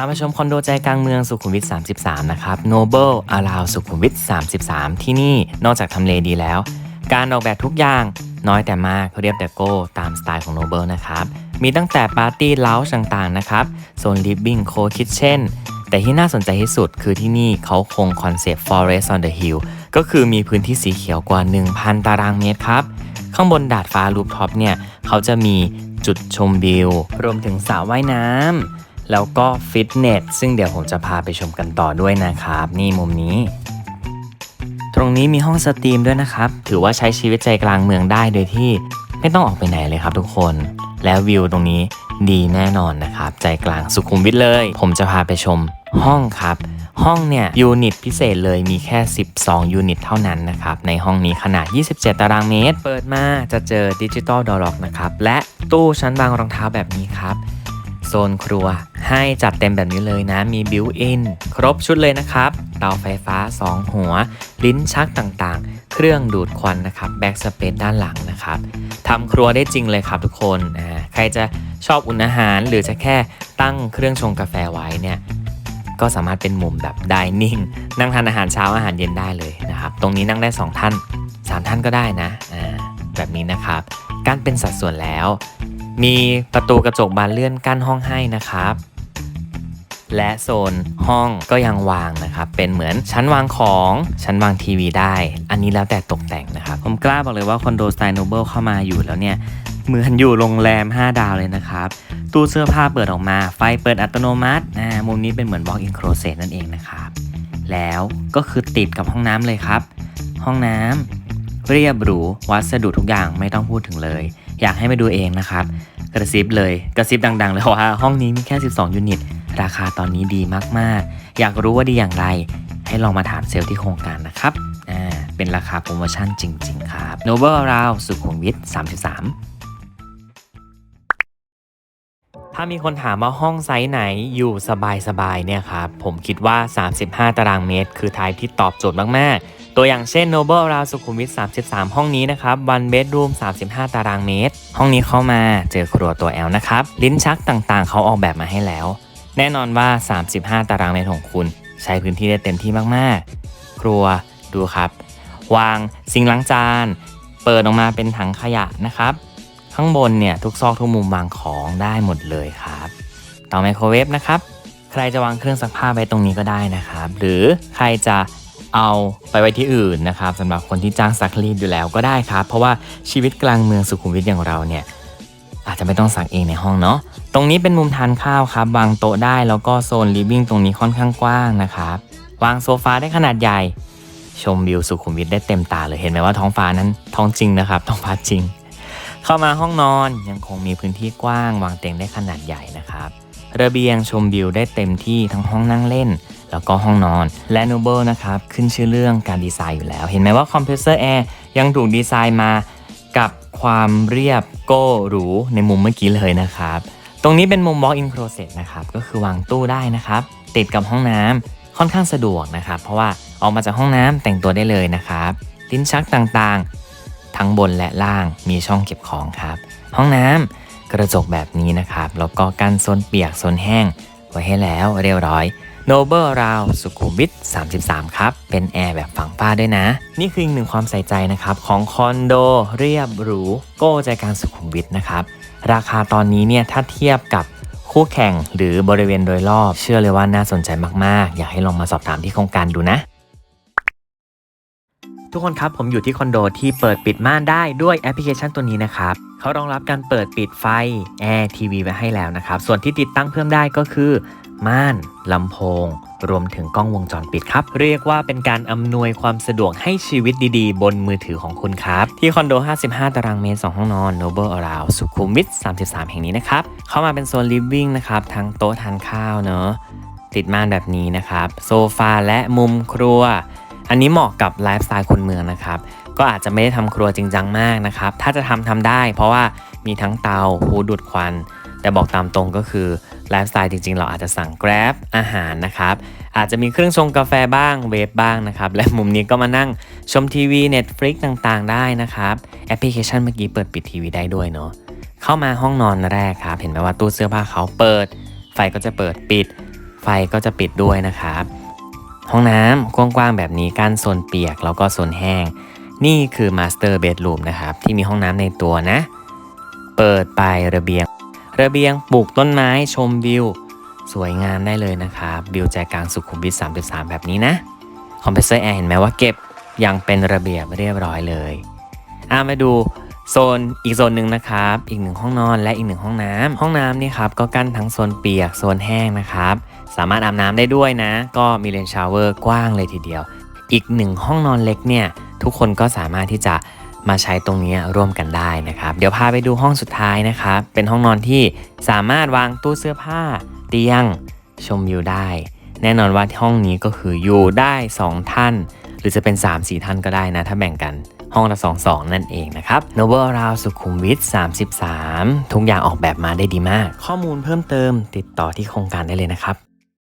พามาชมคอนโดใจกลางเมืองสุขุมวิท 33 นะครับ Noble a r o u สุขุมวิท 33 ที่นี่นอกจากทำเลดีแล้ว การออกแบบทุกอย่างน้อยแต่มากเรียบแต่โก้ตามสไตล์ของ Noble นะครับ มีตั้งแต่ปาร์ตี้เล u ต่างๆ นะครับ โซน Living Co Kitchen แต่ที่น่าสนใจที่สุดคือที่นี่เขาคงคอนเซปต์ Forest on the Hill ก็คือมีพื้นที่สีเขียวกว่า 1,000 ตารางเมตรครับ ข้างบนดาดฟ้ารูปท็อปเนี่ย เขาจะมีจุดชมวิว รวมถึงสระว่ายน้ำ แล้วก็ฟิตเนสซึ่งเดี๋ยวผมจะพาไปชมกันต่อด้วยนะครับ นี่มุมนี้ ตรงนี้มีห้องสตรีมด้วยนะครับ ถือว่าใช้ชีวิตใจกลางเมืองได้โดยที่ไม่ต้องออกไปไหนเลยครับทุกคน แล้ววิวตรงนี้ดีแน่นอนนะครับ ใจกลางสุขุมวิทเลย ผมจะพาไปชมห้องครับ ห้องเนี่ยยูนิตพิเศษเลยมีแค่ 12 ยูนิตเท่านั้นนะครับ ในห้องนี้ขนาด 27 ตารางเมตร เปิดมาจะเจอดิจิตอลดอร์ล็อกนะครับ และตู้ชั้นวางรองเท้าแบบนี้ครับ โซนครัว ให้จัดเต็มแบบนี้เลยนะ มีบิวอินครบชุดเลยนะครับ เตาไฟฟ้า 2 หัว ลิ้นชักต่างๆ เครื่องดูดควันนะครับแบ็กสเปซด้านหลังนะครับทำครัวได้จริงเลยครับทุกคนอ่าใครจะชอบอุ่นอาหาร หรือจะแค่ตั้งเครื่องชงกาแฟไว้เนี่ยก็สามารถเป็นมุมแบบดิเนิ่งนั่งทานอาหารเช้าอาหารเย็นได้เลยนะครับ ตรงนี้นั่งได้ 2 ท่าน 3 ท่านก็ได้นะแบบนี้นะครับ การเป็นสัดส่วนแล้ว มีประตูกระจกบานเลื่อนกั้นห้องให้นะครับ และโซนห้องก็ยังวางนะครับ เป็นเหมือนชั้นวางของชั้นวางทีวีได้ อันนี้แล้วแต่ตกแต่งนะครับ ผมกล้าบอกเลยว่าคอนโดสไตล์โนเบิลเข้ามาอยู่แล้วเนี่ยเหมือนอยู่โรงแรม 5 ดาวเลยนะครับ ตู้เสื้อผ้าเปิดออกมา ไฟเปิดอัตโนมัติอ่ามุมนี้เป็นเหมือน walk in closet นั่นเองนะครับ แล้วก็คือติดกับห้องน้ำเลยครับ ห้องน้ำเรียบหรูวัสดุทุกอย่างไม่ต้องพูดถึงเลย อยากให้ไปดูเองนะครับ กระซิบเลยกระซิบดังๆเลยว่าห้องนี้มีแค่ 12 ยูนิต ราคาตอนนี้ดีมากๆ อยากรู้ว่าดีอย่างไร ให้ลองมาถามเซลล์ที่โครงการนะครับอ่าเป็นราคาโปรโมชั่นจริง ๆ ครับ Noble Around สุขุมวิท33ถ้ามีคนถามว่าห้องไซส์ไหนอยู่สบายๆเนี่ยครับผมคิดว่า 35 ตารางเมตร คือทายที่ตอบโจทย์มากๆ ตัวอย่างเช่น Noble r o u n d สุขุมวิท 33 ห้องนี้นะครับ one bedroom 35 ตารางเมตร ห้องนี้เข้ามาเจอครัวตัว L นะครับ ลิ้นชักต่างๆ เขาออกแบบมาให้แล้ว แน่นอนว่า 35 ตารางเมตรของคุณ ใช้พื้นที่ได้เต็มที่มากๆ ครัวดูครับ วางซิงล้างจาน เปิดออกมาเป็นถังขยะนะครับ ข้างบนเนี่ยทุกซอกทุกมุมวางของได้หมดเลยครับเตาไมโครเวฟนะครับ ใครจะวางเครื่องซักผ้าไว้ตรงนี้ก็ได้นะครับ หรือใครจะ เอาไปไว้ที่อื่นนะครับสำหรับคนที่จ้างซักรีดอยู่แล้วก็ได้ครับ เพราะว่าชีวิตกลางเมืองสุขุมวิทอย่างเราเนี่ยอาจจะไม่ต้องซักเองในห้องเนาะตรงนี้เป็นมุมทานข้าวครับวางโต๊ะได้แล้วก็โซนลิฟวิ่งตรงนี้ค่อนข้างกว้างนะครับวางโซฟาได้ขนาดใหญ่ ชมวิวสุขุมวิทได้เต็มตาเลยเห็นไหมว่าท้องฟ้านั้นท้องจริงนะครับท้องฟ้าจริง เข้ามาห้องนอนยังคงมีพื้นที่กว้าง วางเตียงได้ขนาดใหญ่นะครับ ระเบียงชมวิวได้เต็มที่ทั้งห้องนั่งเล่น แล้วก็ห้องนอน และนูเบิลนะครับขึ้นชื่อเรื่องการดีไซน์อยู่แล้ว เห็นไหมว่าคอมเพรสเซอร์แอร์ยังถูกดีไซน์มากับความเรียบโก้หรูในมุมเมื่อกี้เลยนะครับ ตรงนี้เป็นมุม walk in closet นะครับ ก็คือวางตู้ได้นะครับ ติดกับห้องน้ำค่อนข้างสะดวกนะครับ เพราะว่าออกมาจากห้องน้ำแต่งตัวได้เลยนะครับลิ้นชักต่างๆ ทั้งบนและล่างมีช่องเก็บของครับ ห้องน้ำกระจกแบบนี้นะครับ แล้วก็กันโซนเปียกโซนแห้งไว้ให้แล้วเรียบร้อย Noble Round สุขุมวิท 33 ครับ เป็นแอร์แบบฝังฝ้าด้วยนะ นี่คืออีกหนึ่งความใส่ใจนะครับ ของคอนโดเรียบหรู โก้ใจกลางสุขุมวิทนะครับ ราคาตอนนี้เนี่ยถ้าเทียบกับคู่แข่งหรือบริเวณโดยรอบ เชื่อเลยว่าน่าสนใจมาก ๆ อยากให้ลองมาสอบถามที่โครงการดูนะ ทุกคนครับผมอยู่ที่คอนโดที่เปิดปิดม่านได้ด้วยแอปพลิเคชันตัวนี้นะครับเขารองรับการเปิดปิดไฟแอร์ทีวีไว้ให้แล้วนะครับ ส่วนที่ติดตั้งเพิ่มได้ก็คือ ม่านลำโพง รวมถึงกล้องวงจรปิดครับ เรียกว่าเป็นการอำนวยความสะดวกให้ชีวิตดีๆ บนมือถือของคุณครับ ที่คอนโด 55 ตารางเมตร 2 ห้องนอน Noble Around สุขุมวิท 33 แห่งนี้นะครับ เข้ามาเป็นโซน living นะครับ ทั้งโต๊ะทานข้าวเนอะติดม่านแบบนี้นะครับ โซฟาและมุมครัว อันนี้เหมาะกับไลฟ์สไตล์คนเมืองนะครับ ก็อาจจะไม่ได้ทำครัวจริงจังมากนะครับ ถ้าจะทำทำได้ เพราะว่ามีทั้งเตาหูดูดควัน แต่บอกตามตรงก็คือไลฟ์สไตล์จริง ๆ เราอาจจะสั่ง Grab อาหารนะครับ อาจจะมีเครื่องชงกาแฟบ้างเวฟบ้างนะครับ และมุมนี้ก็มานั่งชมทีวี Netflix ต่างๆ ได้นะครับ แอปพลิเคชันเมื่อกี้เปิดปิดทีวีได้ด้วยเนาะเข้ามาห้องนอนแรกครับ เห็นไหมว่าตู้เสื้อผ้าเขาเปิด ไฟก็จะเปิดปิด ไฟก็จะปิดด้วยนะครับ ห้องน้ำกว้างๆแบบนี้กั้นโซนเปียกแล้วก็โซนแห้ง นี่คือมาสเตอร์เบดรูมนะครับที่มีห้องน้ำในตัวนะ เปิดไประเบียง ระเบียงปลูกต้นไม้ชมวิว สวยงามได้เลยนะครับวิวใจกลางสุขุมวิท33 แบบนี้นะ คอมเพรสเซอร์แอร์เห็นไหมว่าเก็บอย่างเป็นระเบียบเรียบร้อยเลยอ่ามาดูโซนอีกโซนหนึ่งนะครับ อีกหนึ่งห้องนอนและอีกหนึ่งห้องน้ำห้องน้ำนี่ครับก็กั้นทั้งโซนเปียกโซนแห้งนะครับ สามารถอาบน้ำได้ด้วยนะ ก็มีเลนชาวเวอร์กว้างเลยทีเดียว อีกหนึ่งห้องนอนเล็กเนี่ยทุกคนก็สามารถที่จะ มาใช้ตรงนี้ร่วมกันได้นะครับ เดี๋ยวพาไปดูห้องสุดท้ายนะครับ เป็นห้องนอนที่สามารถวางตู้เสื้อผ้า เตียง ชมวิวได้ แน่นอนว่าห้องนี้ก็คืออยู่ได้ 2 ท่าน หรือจะเป็น 3-4 ท่านก็ได้นะ ถ้าแบ่งกันห้องละ2 2 นั่นเองนะครับ Noble r o u สุขุมวิท 33 ทุกอย่างออกแบบมาได้ดีมาก ข้อมูลเพิ่มเติมติดต่อที่โครงการได้เลยนะครับ